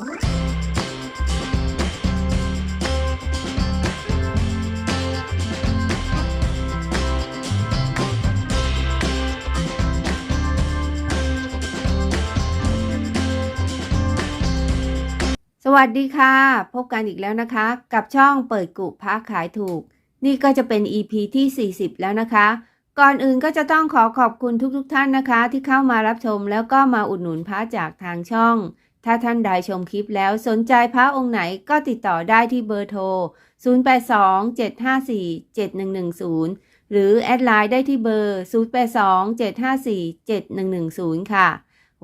สวัสดีค่ะ พบกันอีกแล้วนะคะ กับช่องเปิดกุพระขายถูก นี่ก็จะเป็น EP ที่ 40 แล้วนะคะ ก่อนอื่นก็จะต้องขอขอบคุณทุกๆทท่านนะคะ ที่เข้ามารับชมแล้วก็มาอุดหนุนพระจากทางช่อง ถ้าท่านใดชมคลิปแล้วสนใจพระองค์ไหนก็ติดต่อได้ที่เบอร์โทร 0827547110 หรือแอดไลน์ได้ที่เบอร์ 0827547110 ค่ะ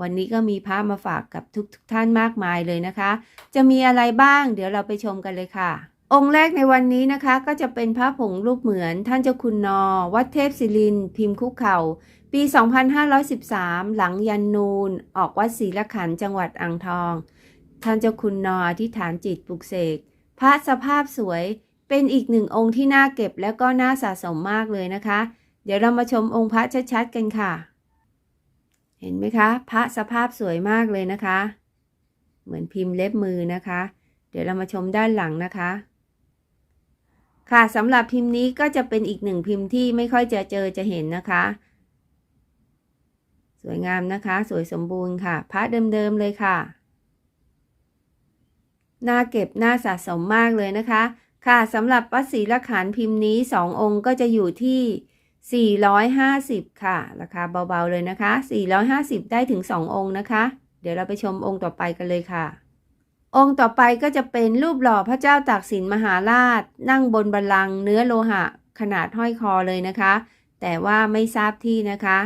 วันนี้ก็มีพระมาฝากกับทุกทท่านมากมายเลยนะคะ จะมีอะไรบ้างเดี๋ยวเราไปชมกันเลยค่ะ องค์แรกในวันนี้นะคะ ก็จะเป็นพระผงรูปเหมือนท่านเจ้าคุณนอ วัดเทพศิรินพิมพ์คุกเข่า ปี 2513 หลังยันนูน ออกวัดศรีละขันจังหวัดอ่างทอง ท่านเจ้าคุณนออธิษฐานจิตปลุกเสก พระสภาพสวยเป็นอีกหนึ่งองค์ที่น่าเก็บแล้วก็น่าสะสมมากเลยนะคะ เดี๋ยวเรามาชมองค์พระชัดๆกันค่ะ เห็นไหมคะ พระสภาพสวยมากเลยนะคะ เหมือนพิมพ์เล็บมือนะคะ เดี๋ยวเรามาชมด้านหลังนะคะ ค่ะสำหรับพิมพ์นี้ก็จะเป็นอีกหนึ่งพิมพ์ที่ไม่ค่อยจะเจอจะเห็นนะคะ วยงามนะคะ สวยสมบูรณ์ค่ะ พระเดิมๆเลยค่ะ น่าเก็บน่าสะสมมากเลยนะคะ ค่ะสำหรับวัดศรีละขันพิมพ์นี้ 2 องค์ก็จะอยู่ที่ 450 ค่ะ ราคาเบาๆเลยนะคะ 450 ได้ถึง 2 องค์นะคะ เดี๋ยวเราไปชมองค์ต่อไปกันเลยค่ะ องค์ต่อไปก็จะเป็นรูปหล่อพระเจ้าตากสินมหาราช นั่งบนบัลลังก์เนื้อโลหะ ขนาดห้อยคอเลยนะคะ แต่ว่าไม่ทราบที่นะคะ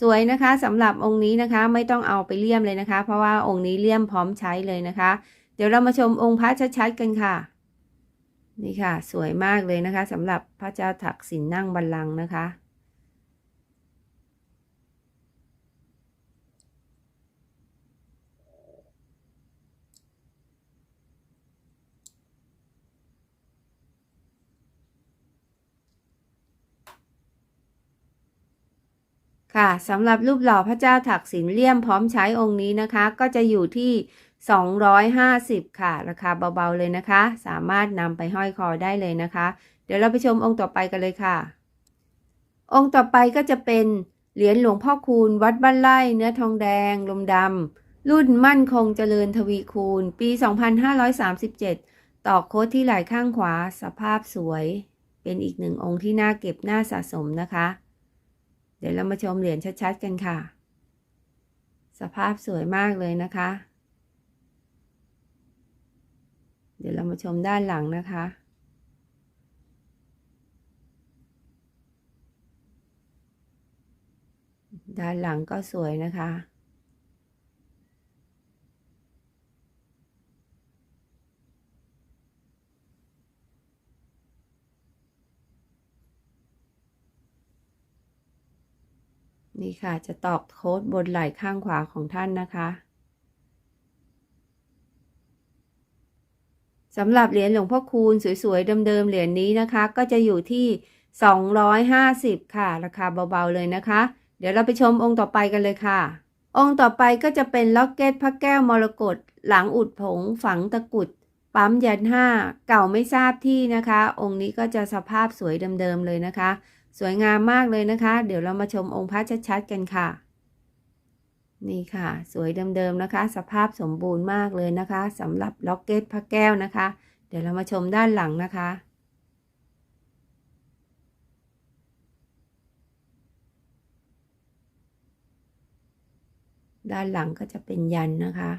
สวยนะคะสำหรับองค์นี้นะคะไม่ต้องเอาไปเลี่ยมเลยนะคะ เพราะว่าองค์นี้เลี่ยมพร้อมใช้เลยนะคะ เดี๋ยวเรามาชมองค์พระชัดๆกันค่ะ นี่ค่ะ สวยมากเลยนะคะสำหรับพระเจ้าถักสินนั่งบัลลังก์นะคะ ค่ะสำหรับรูปหล่อพระเจ้าถักสินเลี่ยมพร้อมใช้องค์นี้นะคะ ก็จะอยู่ที่ 250 ค่ะ ราคาเบาๆเลยนะคะ สามารถนำไปห้อยคอได้เลยนะคะ เดี๋ยวเราไปชมองค์ต่อไปกันเลยค่ะ องค์ต่อไปก็จะเป็นเหรียญหลวงพ่อคูณ วัดบ้านไร่เนื้อทองแดง ลมดำรุ่นมั่นคงเจริญทวีคูณ ปี 2537 ต่อโค้ดที่ไหล่ข้างขวา สภาพสวย เป็นอีกหนึ่งองค์ที่น่าเก็บน่าสะสมนะคะ เดี๋ยวเรามาชมเหรียญชัดๆกันค่ะ สภาพสวยมากเลยนะคะ เดี๋ยวเรามาชมด้านหลังนะคะ ด้านหลังก็สวยนะคะ นี่ค่ะ จะตอกโค้ดบนไหล่ข้างขวาของท่านนะคะสำหรับเหรียญหลวงพ่อคูณสวยๆเดิมๆเหรียญนี้นะคะ ก็จะอยู่ที่ 250 ค่ะ ราคาเบาๆเลยนะคะ เดี๋ยวเราไปชมองค์ต่อไปกันเลยค่ะ องค์ต่อไปก็จะเป็นล็อกเก็ตพระแก้วมรกตหลังอุดผงฝังตะกุดปั๊มยันห้าเก่าไม่ทราบที่นะคะ องค์นี้ก็จะสภาพสวยเดิมๆเลยนะคะ สวยงามมากเลยนะคะ เดี๋ยวเรามาชมองค์พระชัดๆกันค่ะ นี่ค่ะ สวยเดิมๆนะคะ สภาพสมบูรณ์มากเลยนะคะสำหรับล็อกเก็ตพระแก้วนะคะ เดี๋ยวเรามาชมด้านหลังนะคะด้านหลังก็จะเป็นยันนะคะ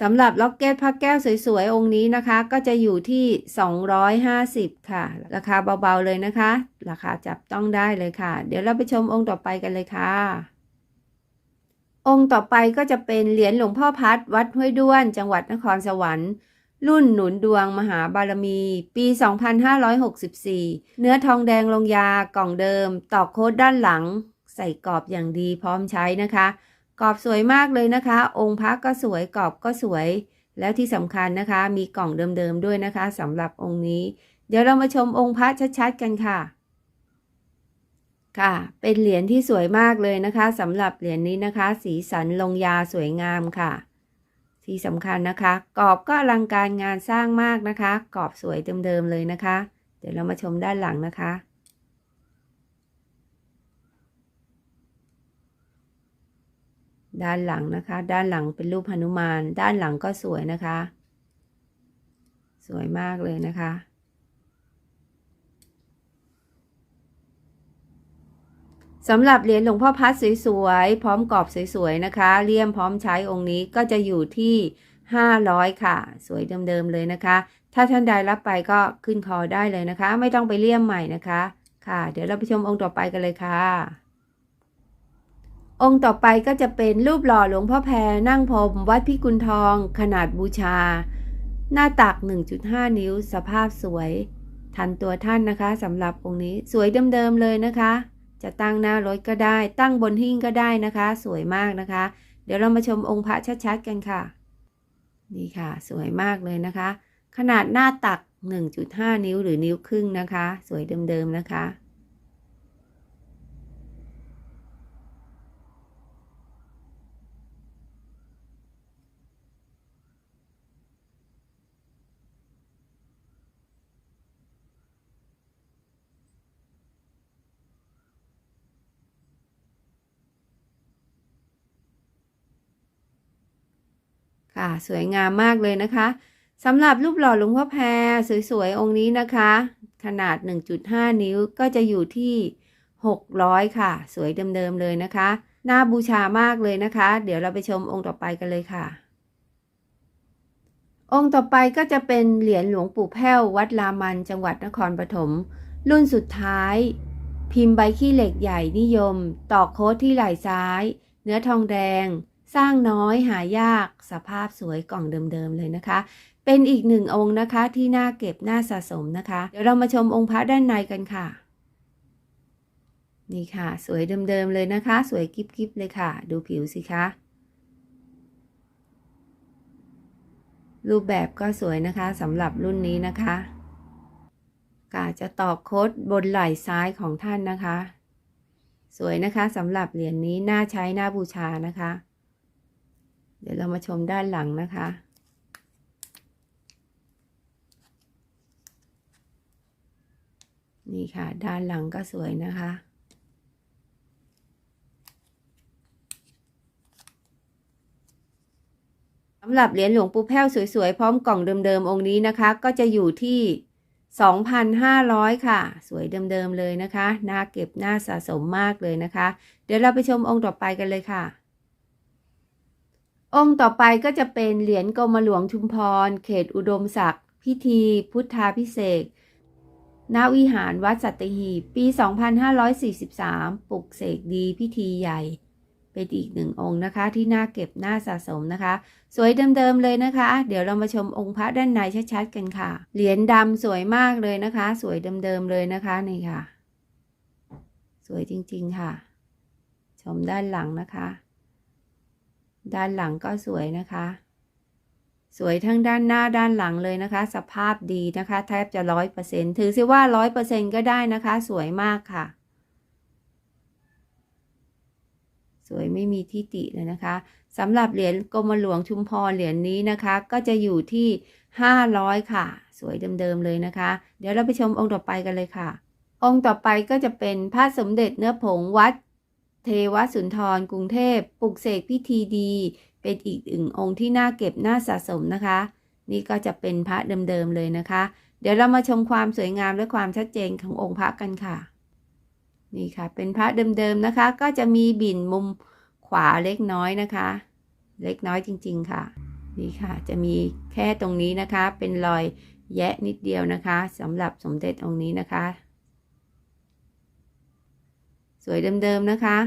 สำหรับล็อกเก็ตพระแก้วสวยๆ องค์นี้นะคะ ก็จะอยู่ที่ 250 ค่ะ ราคาเบาๆเลยนะคะ ราคาจับต้องได้เลยค่ะ เดี๋ยวเราไปชมองค์ต่อไปกันเลยค่ะ องค์ต่อไปก็จะเป็นเหรียญหลวงพ่อพัดวัดห้วยด้วน จังหวัดนครสวรรค์ รุ่นหนุนดวงมหาบารมี ปี 2564 เนื้อทองแดงลงยากล่องเดิม ตอกโค้ดด้านหลัง ใส่กรอบอย่างดีพร้อมใช้นะคะ กรอบสวยมากเลยนะคะ องค์พระก็สวยกรอบก็สวย แล้วที่สำคัญนะคะ มีกล่องเดิมๆด้วยนะคะสำหรับองค์นี้ เดี๋ยวเรามาชมองค์พระชัดๆกันค่ะ ค่ะ เป็นเหรียญที่สวยมากเลยนะคะสำหรับเหรียญนี้นะคะ สีสันลงยาสวยงามค่ะ ที่สำคัญนะคะ กรอบก็อลังการงานสร้างมากนะคะ กรอบสวยเดิมๆเลยนะคะ เดี๋ยวเรามาชมด้านหลังนะคะ ด้านหลังนะคะ ด้านหลังเป็นรูปหนุมาน ด้านหลังก็สวยนะคะ สวยมากเลยนะคะ สำหรับเหรียญหลวงพ่อพัดสวยๆ พร้อมกรอบสวยๆ นะคะ เลี่ยมพร้อมใช้องค์นี้ก็จะอยู่ที่ 500 ค่ะ สวยเดิมๆ เลยนะคะ ถ้าท่านใดรับไปก็ขึ้นคอได้เลยนะคะ ไม่ต้องไปเลี่ยมใหม่นะคะ ค่ะ เดี๋ยวเราไปชมองค์ต่อไปกันเลยค่ะ องค์ต่อไปก็จะเป็นรูปหล่อหลวงพ่อแพรนั่งพรมวัดพิกุลทองขนาดบูชา หน้าตัก 1.5 นิ้ว สภาพสวย ทันตัวท่านนะคะสำหรับองค์นี้สวยเดิมๆเลยนะคะ จะตั้งหน้ารถก็ได้ ตั้งบนหิ้งก็ได้นะคะ สวยมากนะคะ เดี๋ยวเรามาชมองค์พระชัดๆกันค่ะ นี่ค่ะ สวยมากเลยนะคะ ขนาดหน้าตัก 1.5 นิ้วหรือนิ้วครึ่งนะคะ สวยเดิมๆนะคะ ค่ะ สวยงามมากเลยนะคะสำหรับรูปหล่อหลวงพ่อแพรสวยๆ องค์นี้นะคะ ขนาด 1.5 นิ้วก็จะอยู่ที่ 600 ค่ะ สวยเดิมๆเลยนะคะน่าบูชามากเลยนะคะ เดี๋ยวเราไปชมองค์ต่อไปกันเลยค่ะ องค์ต่อไปก็จะเป็นเหรียญหลวงปู่แพ้ววัดลามันจังหวัดนครปฐมรุ่นสุดท้าย พิมพ์ใบขี้เหล็กใหญ่นิยม ตอกโค้ดที่ไหล่ซ้าย เนื้อทองแดง สร้างน้อยหายากสภาพสวยกล่องเดิมๆเลยนะคะ เป็นอีกหนึ่งองค์นะคะที่น่าเก็บน่าสะสมนะคะ เดี๋ยวเรามาชมองค์พระด้านในกันค่ะ นี่ค่ะ สวยเดิมๆเลยนะคะ สวยกิ๊บๆเลยค่ะ ดูผิวสิคะรูปแบบก็สวยนะคะสำหรับรุ่นนี้นะคะกาจะตอกโค้ดบนไหล่ซ้ายของท่านนะคะ สวยนะคะสำหรับเหรียญนนี้น่าใช้น่าบูชานะคะ เดี๋ยวเรามาชมด้านหลังนะคะ นี่ค่ะ ด้านหลังก็สวยนะคะ สำหรับเหรียญหลวงปู่แพ้วสวยๆ พร้อมกล่องเดิมๆ องค์นี้นะคะ ก็จะอยู่ที่ 2,500 ค่ะ สวยเดิมๆ เลยนะคะ น่าเก็บน่าสะสมมากเลยนะคะ เดี๋ยวเราไปชมองค์ต่อไปกันเลยค่ะ องค์ต่อไปก็จะเป็นเหรียญกรมหลวงชุมพร เขตอุดมศักดิ์พิธี พุทธาพิเศษณวิหารวัดสัตหีบปี 2543 ปลุกเสกดีพิธีใหญ่ เป็นอีกหนึ่งองค์นะคะ ที่น่าเก็บน่าสะสมนะคะ สวยเดิมๆเลยนะคะ เดี๋ยวเรามาชมองค์พระด้านในชัดๆกันค่ะ เหรียญดำสวยมากเลยนะคะ สวยเดิมๆเลยนะคะนี่ค่ะ สวยจริงๆค่ะ ชมด้านหลังนะคะ ด้านหลังก็สวยนะคะ สวยทั้งด้านหน้าด้านหลังเลยนะคะ สภาพดีนะคะแทบจะร้อยเปอร์เซ็นถือซิว่าร้อยเปอร์เซ็นก็ได้นะคะ สวยมากค่ะ สวยไม่มีที่ติเลยนะคะสำหรับเหรียญกรมหลวงชุมพรเหรียญนี้นะคะ ก็จะอยู่ที่500ค่ะ สวยเดิมๆเลยนะคะ เดี๋ยวเราไปชมองค์ต่อไปกันเลยค่ะ องค์ต่อไปก็จะเป็นพระสมเด็จเนื้อผงวัด เทวสุนทรกรุงเทพปลุกเสกพิธีดี เป็นอีกหนึ่งองค์ที่น่าเก็บน่าสะสมนะคะ นี่ก็จะเป็นพระเดิมๆเลยนะคะ เดี๋ยวเรามาชมความสวยงามและความชัดเจนขององค์พระกันค่ะ นี่ค่ะ เป็นพระเดิมๆนะคะ ก็จะมีบิ่นมุมขวาเล็กน้อยนะคะ เล็กน้อยจริง ๆค่ะ นี่ค่ะ จะมีแค่ตรงนี้นะคะ เป็นรอยแยะนิดเดียวนะคะสำหรับสมเด็จองค์นี้นะคะ สวยเดิมๆนะคะ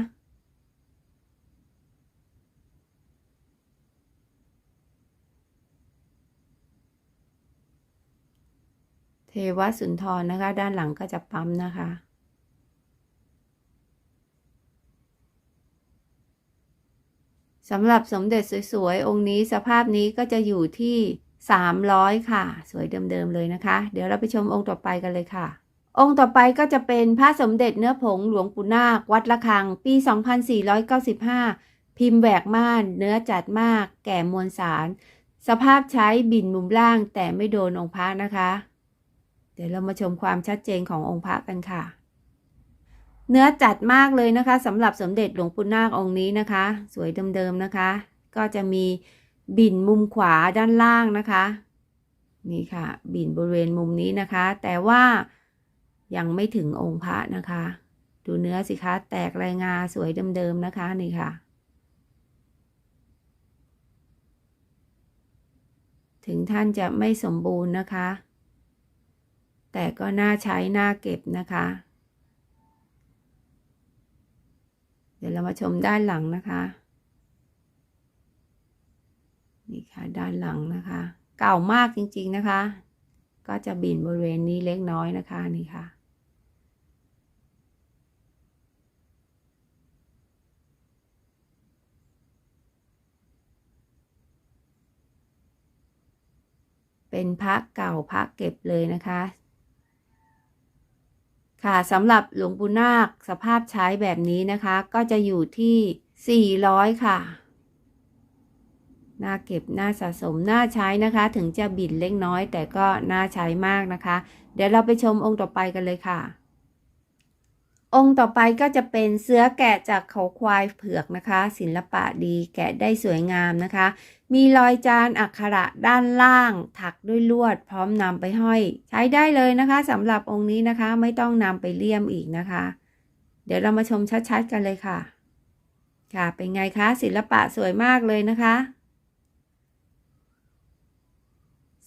เทวสุนทรนะคะ ด้านหลังก็จะปั๊มนะคะสำหรับสมเด็จสวยๆ องค์นี้สภาพนี้ก็จะอยู่ที่ 300 ค่ะ สวยเดิมๆเลยนะคะ เดี๋ยวเราไปชมองค์ต่อไปกันเลยค่ะ องค์ต่อไปก็จะเป็นพระสมเด็จเนื้อผงหลวงปู่นาค วัดละคัง ปี 2495 พิมพ์แหวกม่าน เนื้อจัดมาก แก่มวลสาร สภาพใช้บินมุมล่างแต่ไม่โดนองค์พระนะคะ เดี๋ยวเรามาชมความชัดเจนขององค์พระกันค่ะ เนื้อจัดมากเลยนะคะสำหรับสมเด็จหลวงปู่นาคองค์นี้นะคะ สวยเดิมๆนะคะ ก็จะมีบินมุมขวาด้านล่างนะคะ นี่ค่ะ บินบริเวณมุมนี้นะคะ แต่ว่า ยังไม่ถึงองค์พระนะคะ ดูเนื้อสิคะ แตกรายงาสวยเดิมๆนะคะนี่ค่ะ ถึงท่านจะไม่สมบูรณ์นะคะ แต่ก็น่าใช้น่าเก็บนะคะ เดี๋ยวเรามาชมด้านหลังนะคะนี่ค่ะด้านหลังนะคะ เก่ามากจริงๆนะคะ ก็จะบินบริเวณนี้เล็กน้อยนะคะนี่ค่ะ เป็นพระเก่าพระเก็บเลยนะคะ ค่ะสำหรับหลวงปู่นาคสภาพใช้แบบนี้นะคะ ก็จะอยู่ที่ 400 ค่ะ น่าเก็บน่าสะสมน่าใช้นะคะ ถึงจะบิดเล็กน้อยแต่ก็น่าใช้มากนะคะ เดี๋ยวเราไปชมองค์ต่อไปกันเลยค่ะ องค์ต่อไปก็จะเป็นเสือแกะจากเขาควายเผือกนะคะ ศิลปะดีแกะได้สวยงามนะคะ มีรอยจานอักขระด้านล่าง ถักด้วยลวดพร้อมนำไปห้อย ใช้ได้เลยนะคะสำหรับองค์นี้นะคะไม่ต้องนำไปเลี่ยมอีกนะคะ เดี๋ยวเรามาชมชัดๆกันเลยค่ะ ค่ะเป็นไงคะศิลปะสวยมากเลยนะคะ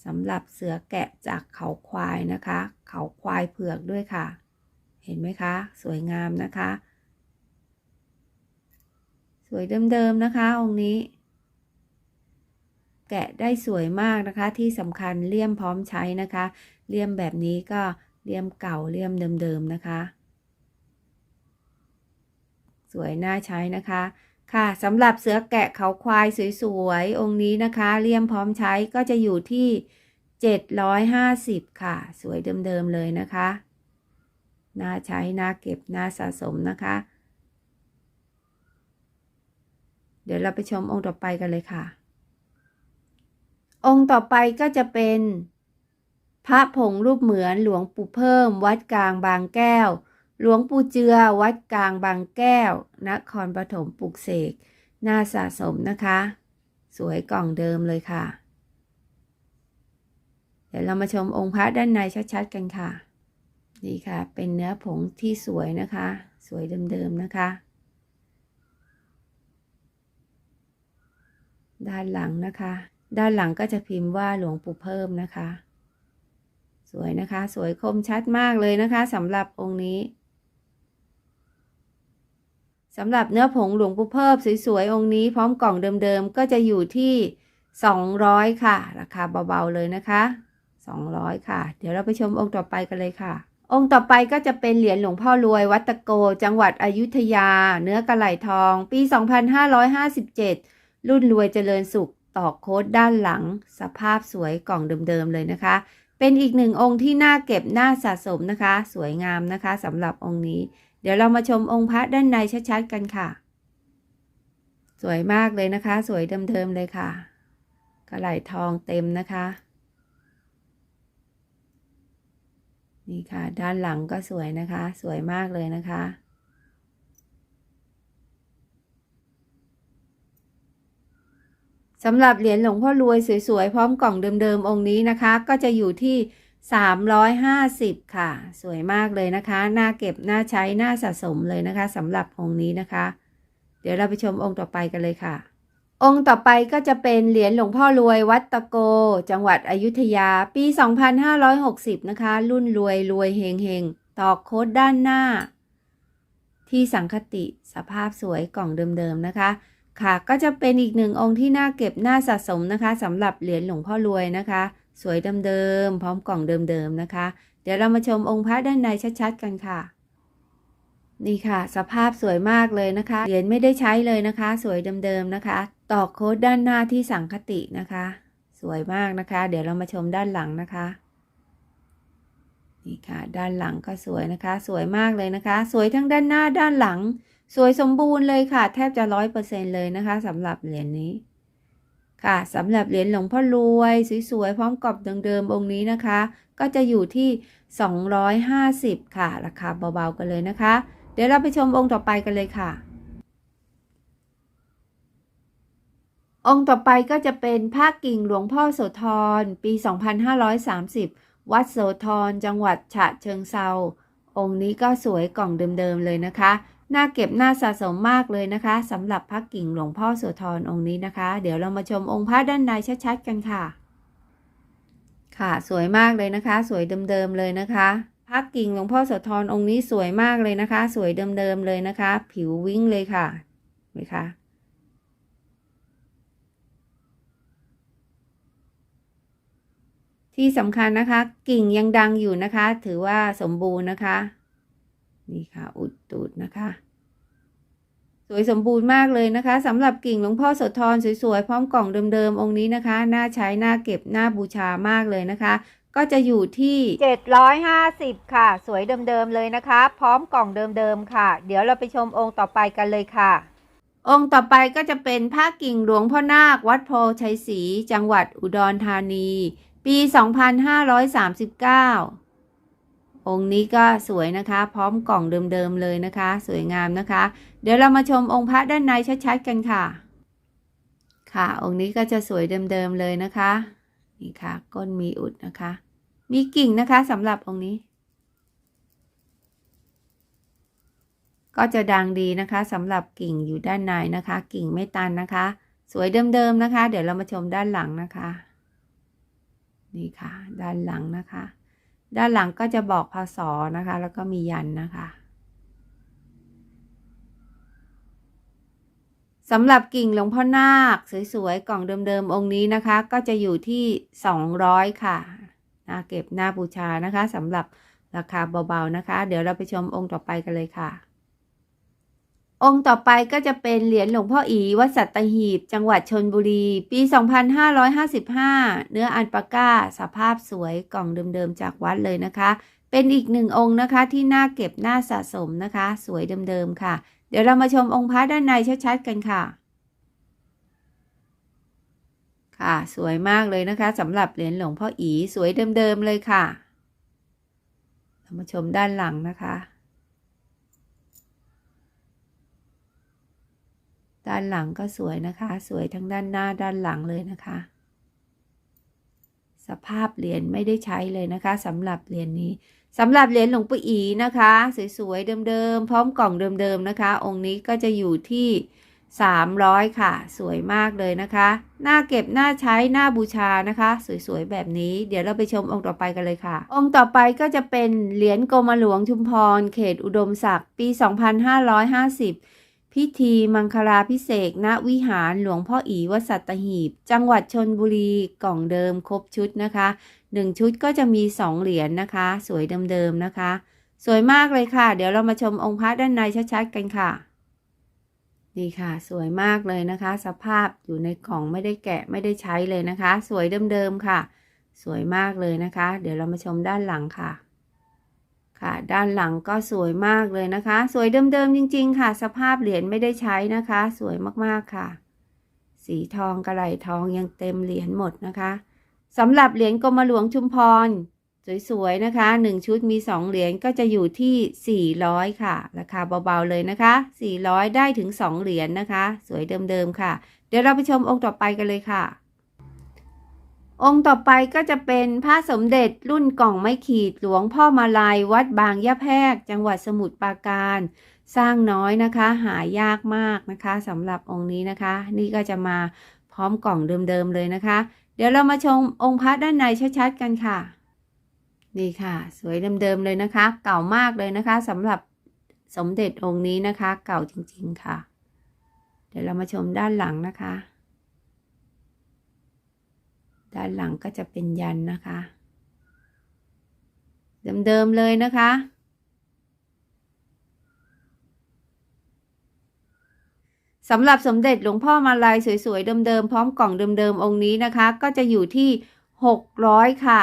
สำหรับเสือแกะจากเขาควายนะคะ เขาควายเผือกด้วยค่ะ เห็นไหมคะ สวยงามนะคะ สวยเดิมๆนะคะองค์นี้ แกะได้สวยมากนะคะที่สำคัญเลี่ยมพร้อมใช้นะคะ เลี่ยมแบบนี้ก็เลี่ยมเก่าเลี่ยมเดิมๆนะคะสวยน่าใช้นะคะ ค่ะสำหรับเสือแกะเขาควายสวยๆ องค์นี้นะคะเลี่ยมพร้อมใช้ก็จะอยู่ที่ 750 ค่ะ สวยเดิมๆเลยนะคะ น่าใช้น่าเก็บน่าสะสมนะคะ เดี๋ยวเราไปชมองค์ต่อไปกันเลยค่ะ องค์ต่อไปก็จะเป็น พระผงรูปเหมือนหลวงปู่เพิ่ม วัดกลางบางแก้ว หลวงปู่เจือ วัดกลางบางแก้วนครปฐมปลุกเสกน่าสะสมนะคะ สวยกล่องเดิมเลยค่ะ เดี๋ยวเรามาชมองค์พระด้านในชัดๆกันค่ะ นี่ค่ะ เป็นเนื้อผงที่สวยนะคะ สวยเดิมๆนะคะ ด้านหลังนะคะ ด้านหลังก็จะพิมพ์ว่าหลวงปู่เพิ่มนะคะ สวยนะคะ สวยคมชัดมากเลยนะคะสำหรับองค์นี้สำหรับเนื้อผงหลวงปู่เพิ่มสวยๆองค์นี้พร้อมกล่องเดิมๆก็จะอยู่ที่ 200 ค่ะ ราคาเบาๆเลยนะคะ 200 ค่ะ เดี๋ยวเราไปชมองค์ต่อไปกันเลยค่ะ องค์ต่อไปก็จะเป็นเหรียญหลวงพ่อรวยวัดตะโก จังหวัดอยุธยา เนื้อกระไหลทอง ปี 2557 รุ่นรวยเจริญสุขตอกโค้ดด้านหลัง สภาพสวยกล่องเดิมๆเลยนะคะ เป็นอีกหนึ่งองค์ที่น่าเก็บน่าสะสมนะคะ สวยงามนะคะสำหรับองค์นี้ เดี๋ยวเรามาชมองค์พระด้านในชัดๆกันค่ะ สวยมากเลยนะคะ สวยเดิมๆเลยค่ะกระไหลทองเต็มนะคะ นี่ค่ะ ด้านหลังก็สวยนะคะ สวยมากเลยนะคะ สำหรับเหรียญหลวงพ่อรวยสวยๆ พร้อมกล่องเดิมๆ องค์นี้นะคะ ก็จะอยู่ที่ 350 ค่ะ สวยมากเลยนะคะ น่าเก็บ น่าใช้ น่าสะสมเลยนะคะสำหรับองค์นี้นะคะ เดี๋ยวเราไปชมองค์ต่อไปกันเลยค่ะ องค์ต่อไปก็จะเป็นเหรียญหลวงพ่อรวยวัดตะโก จังหวัดอยุธยา ปี 2560 นะคะ รุ่นรวยรวยเฮงเฮงตอกโค้ดด้านหน้า ที่สังคติสภาพสวยกล่องเดิมๆนะคะ ค่ะก็จะเป็นอีกหนึ่งองค์ที่น่าเก็บน่าสะสมนะคะสำหรับเหรียญหลวงพ่อรวยนะคะ สวยเดิมๆพร้อมกล่องเดิมๆนะคะ เดี๋ยวเรามาชมองค์พระด้านในชัดๆกันค่ะ นี่ค่ะ สภาพสวยมากเลยนะคะ เหรียญไม่ได้ใช้เลยนะคะ สวยเดิมๆนะคะ ตอกโค้ดด้านหน้าที่สังคตินะคะ สวยมากนะคะ เดี๋ยวเรามาชมด้านหลังนะคะนี่ค่ะ ด้านหลังก็สวยนะคะ สวยมากเลยนะคะ สวยทั้งด้านหน้าด้านหลัง สวยสมบูรณ์เลยค่ะ แทบจะร้อยเปอร์เซ็นเลยนะคะสำหรับเหรียญนี้ ค่ะสำหรับเหรียญหลวงพ่อรวยสวยๆ พร้อมกรอบเดิมๆองค์นี้นะคะ ก็จะอยู่ที่ 250 ค่ะ ราคาเบาๆกันเลยนะคะ เดี๋ยวเราไปชมองค์ต่อไปกันเลยค่ะ องค์ต่อไปก็จะเป็นพระกิ่งหลวงพ่อโสธร ปี 2530 วัดโสธร จังหวัดฉะเชิงเซา องค์นี้ก็สวยกล่องเดิมๆเลยนะคะ น่าเก็บน่าสะสมมากเลยนะคะสำหรับพระกิ่งหลวงพ่อโสธรองค์นี้นะคะ เดี๋ยวเรามาชมองค์พระด้านในชัดๆกันค่ะ ค่ะสวยมากเลยนะคะ สวยเดิมๆเลยนะคะ พระกิ่งหลวงพ่อโสธรองค์นี้สวยมากเลยนะคะ สวยเดิมๆเลยนะคะ ผิววิ่งเลยค่ะเห็นไหมคะที่สำคัญนะคะ กิ่งยังดังอยู่นะคะ ถือว่าสมบูรณ์นะคะ นี่ค่ะ อุดตูดนะคะ สวยสมบูรณ์มากเลยนะคะสำหรับกิ่งหลวงพ่อโสธรสวยๆ พร้อมกล่องเดิมๆ องค์นี้นะคะ น่าใช้ น่าเก็บ น่าบูชามากเลยนะคะ ก็จะอยู่ที่ 750 ค่ะ สวยเดิมๆเลยนะคะ พร้อมกล่องเดิมๆค่ะ เดี๋ยวเราไปชมองค์ต่อไปกันเลยค่ะ องค์ต่อไปก็จะเป็นพระกิ่งหลวงพ่อนาค วัดโพชัยศรีจังหวัดอุดรธานี ปี 2539 องค์นี้ก็สวยนะคะ พร้อมกล่องเดิมๆเลยนะคะ สวยงามนะคะ เดี๋ยวเรามาชมองค์พระด้านในชัดๆกันค่ะ ค่ะ องค์นี้ก็จะสวยเดิมๆเลยนะคะ นี่ค่ะ ก้นมีอุดนะคะ มีกิ่งนะคะสำหรับองค์นี้ ก็จะดังดีนะคะสำหรับกิ่งอยู่ด้านในนะคะ กิ่งไม่ตันนะคะ สวยเดิมๆนะคะ เดี๋ยวเรามาชมด้านหลังนะคะ นี่ค่ะ ด้านหลังนะคะ ด้านหลังก็จะบอกพศนะคะ แล้วก็มียันนะคะ สำหรับกิ่งหลวงพ่อนาคสวยๆ กล่องเดิมๆ องค์นี้นะคะ ก็จะอยู่ที่ 200 ค่ะน่าเก็บน่าบูชานะคะสำหรับราคาเบาๆนะคะ เดี๋ยวเราไปชมองค์ต่อไปกันเลยค่ะ องค์ต่อไปก็จะเป็นเหรียญหลวงพ่ออีวัดสัตหีบ จังหวัดชนบุรี ปี 2555 เนื้ออันปาก้า สภาพสวยกล่องเดิมๆ จากวัดเลยนะคะ เป็นอีกหนึ่งองค์นะคะที่น่าเก็บน่าสะสมนะคะ สวยเดิมๆค่ะ เดี๋ยวเรามาชมองค์พระด้านในชัดๆกันค่ะ ค่ะ สวยมากเลยนะคะสำหรับเหรียญหลวงพ่ออีสวยเดิมๆเลยค่ะ เรามาชมด้านหลังนะคะ ด้านหลังก็สวยนะคะ สวยทั้งด้านหน้าด้านหลังเลยนะคะ สภาพเหรียญไม่ได้ใช้เลยนะคะสำหรับเหรียญนี้ สำหรับเหรียญหลวงปู่อีนะคะ สวยๆเดิมๆพร้อมกล่องเดิมๆนะคะ องค์นี้ก็จะอยู่ที่ 300 ค่ะ สวยมากเลยนะคะน่าเก็บน่าใช้น่าบูชานะคะ สวยๆแบบนี้เดี๋ยวเราไปชมองค์ต่อไปกันเลยค่ะ องค์ต่อไปก็จะเป็นเหรียญกรมหลวงชุมพร เขตอุดมศักดิ์ปี 2550 พิธีมังคลาพิเศษณวิหารหลวงพ่ออีวสัตหีบ จังหวัดชนบุรีกล่องเดิมครบชุดนะคะหนึ่งชุดก็จะมีสองเหรียญนนะคะ สวยเดิมๆนะคะ สวยมากเลยค่ะ เดี๋ยวเรามาชมองค์พระด้านในชัดๆกันค่ะ นี่ค่ะ สวยมากเลยนะคะ สภาพอยู่ในกล่องไม่ได้แกะไม่ได้ใช้เลยนะคะ สวยเดิมๆค่ะ สวยมากเลยนะคะ เดี๋ยวเรามาชมด้านหลังค่ะ ค่ะ ด้านหลังก็สวยมากเลยนะคะ สวยเดิมๆจริง ๆ ค่ะ สภาพเหรียญไม่ได้ใช้นะคะ สวยมากๆค่ะ สีทองกระไหลทองยังเต็มเหรียญหมดนะคะสำหรับเหรียญกรมหลวงชุมพร สวยๆนะคะหนึ่งชุดมีสองเหรียญก็จะอยู่ที่ 400 ค่ะ ราคาเบาๆเลยนะคะ 400 ได้ถึง 2 เหรียญนะคะ สวยเดิมๆค่ะ เดี๋ยวเราไปชมองค์ต่อไปกันเลยค่ะ องค์ต่อไปก็จะเป็นพระสมเด็จรุ่นกล่องไม้ขีดหลวงพ่อมาลายวัดบางยะแพรกจังหวัดสมุทรปราการ สร้างน้อยนะคะ หายากมากนะคะสำหรับองค์นี้นะคะ นี่ก็จะมาพร้อมกล่องเดิมๆเลยนะคะ เดี๋ยวเรามาชมองค์พระด้านในชัดๆกันค่ะ นี่ค่ะ สวยเดิมๆเลยนะคะ เก่ามากเลยนะคะสำหรับสมเด็จองค์นี้นะคะ เก่าจริงๆค่ะ เดี๋ยวเรามาชมด้านหลังนะคะ ด้านหลังก็จะเป็นยันนะคะ เดิมๆเลยนะคะ สำหรับสมเด็จหลวงพ่อมาลายสวยๆ เดิมๆ พร้อมกล่องเดิมๆ องค์นี้นะคะ ก็จะอยู่ที่ 600 ค่ะ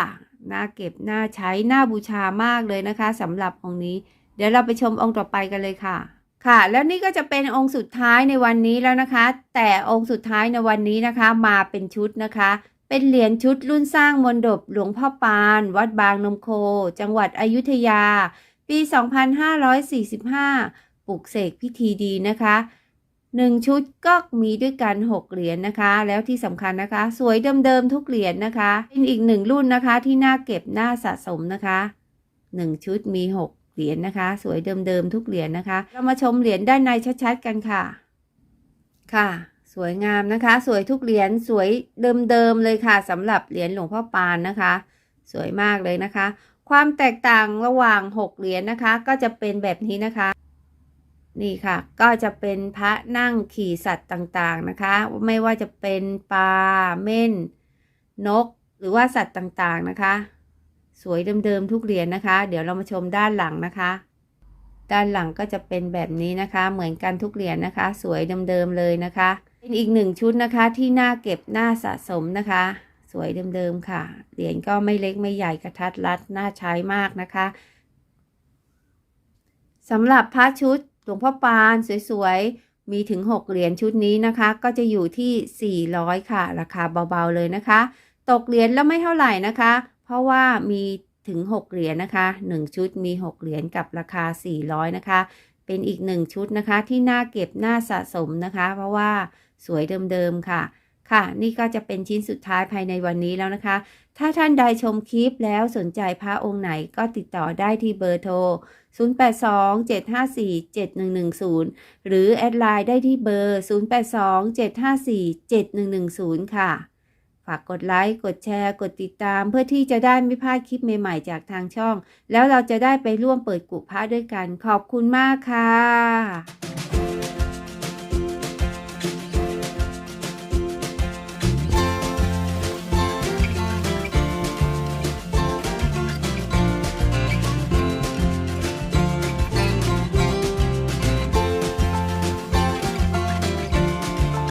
น่าเก็บ น่าใช้ น่าบูชามากเลยนะคะสำหรับองค์นี้ เดี๋ยวเราไปชมองค์ต่อไปกันเลยค่ะค่ะแล้วนี่ก็จะเป็นองค์สุดท้ายในวันนี้แล้วนะคะ แต่องค์สุดท้ายในวันนี้นะคะมาเป็นชุดนะคะ เป็นเหรียญชุดรุ่นสร้างมนดบหลวงพ่อปาน วัดบางนมโค จังหวัดอยุธยา ปี 2545 ปลุกเสกพิธีดีนะคะหนึ่งชุดก็มีด้วยกัน 6 เหรียญนะคะ แล้วที่สำคัญนะคะ สวยเดิมๆทุกเหรียญนะคะ เป็นอีกหนึ่งรุ่นนะคะที่น่าเก็บน่าสะสมนะคะ 1 ชุดมี 6 เหรียญนะคะ สวยเดิมๆทุกเหรียญนะคะ เรามาชมเหรียญด้านในชัดๆกันค่ะ ค่ะ สวยงามนะคะ สวยทุกเหรียญสวยเดิมๆเลยค่ะสำหรับเหรียญหลวงพ่อปานนะคะ สวยมากเลยนะคะ ความแตกต่างระหว่าง 6 เหรียญนะคะ ก็จะเป็นแบบนี้นะคะ นี่ค่ะ ก็จะเป็นพระนั่งขี่สัตว์ต่างๆนะคะ ไม่ว่าจะเป็นปลาเม่น นก หรือว่าสัตว์ต่างๆนะคะ สวยเดิมๆทุกเหรียญนะคะ เดี๋ยวเรามาชมด้านหลังนะคะด้านหลังก็จะเป็นแบบนี้นะคะ เหมือนกันทุกเหรียญนะคะ สวยเดิมๆเลยนะคะ เป็นอีกหนึ่งชุดนะคะที่น่าเก็บน่าสะสมนะคะ สวยเดิมๆค่ะ เหรียญก็ไม่เล็กไม่ใหญ่กระทัดรัดน่าใช้มากนะคะสำหรับพระชุดหลวงพ่อปานสวยๆ มีถึง 6 เหรียญชุดนี้นะคะ ก็จะอยู่ที่ 400 ค่ะ ราคาเบาๆเลยนะคะ ตกเหรียญแล้วไม่เท่าไหร่นะคะ เพราะว่ามีถึง 6 เหรียญนะคะ 1 ชุดมี 6 เหรียญกับราคา 400 นะคะ เป็นอีก 1 ชุดนะคะที่น่าเก็บน่าสะสมนะคะ เพราะว่า สวยเดิมๆค่ะ ค่ะ นี่ก็จะเป็นชิ้นสุดท้ายภายในวันนี้แล้วนะคะ ถ้าท่านใดชมคลิปแล้วสนใจพระองค์ไหนก็ติดต่อได้ที่เบอร์โทร 0827547110 หรือแอดไลน์ได้ที่เบอร์ 0827547110 ค่ะฝากกดไลค์ กดแชร์ กดติดตามเพื่อที่จะได้ไม่พลาดคลิปใหม่ๆจากทางช่อง แล้วเราจะได้ไปร่วมเปิดกุพระด้วยกัน ขอบคุณมากค่ะ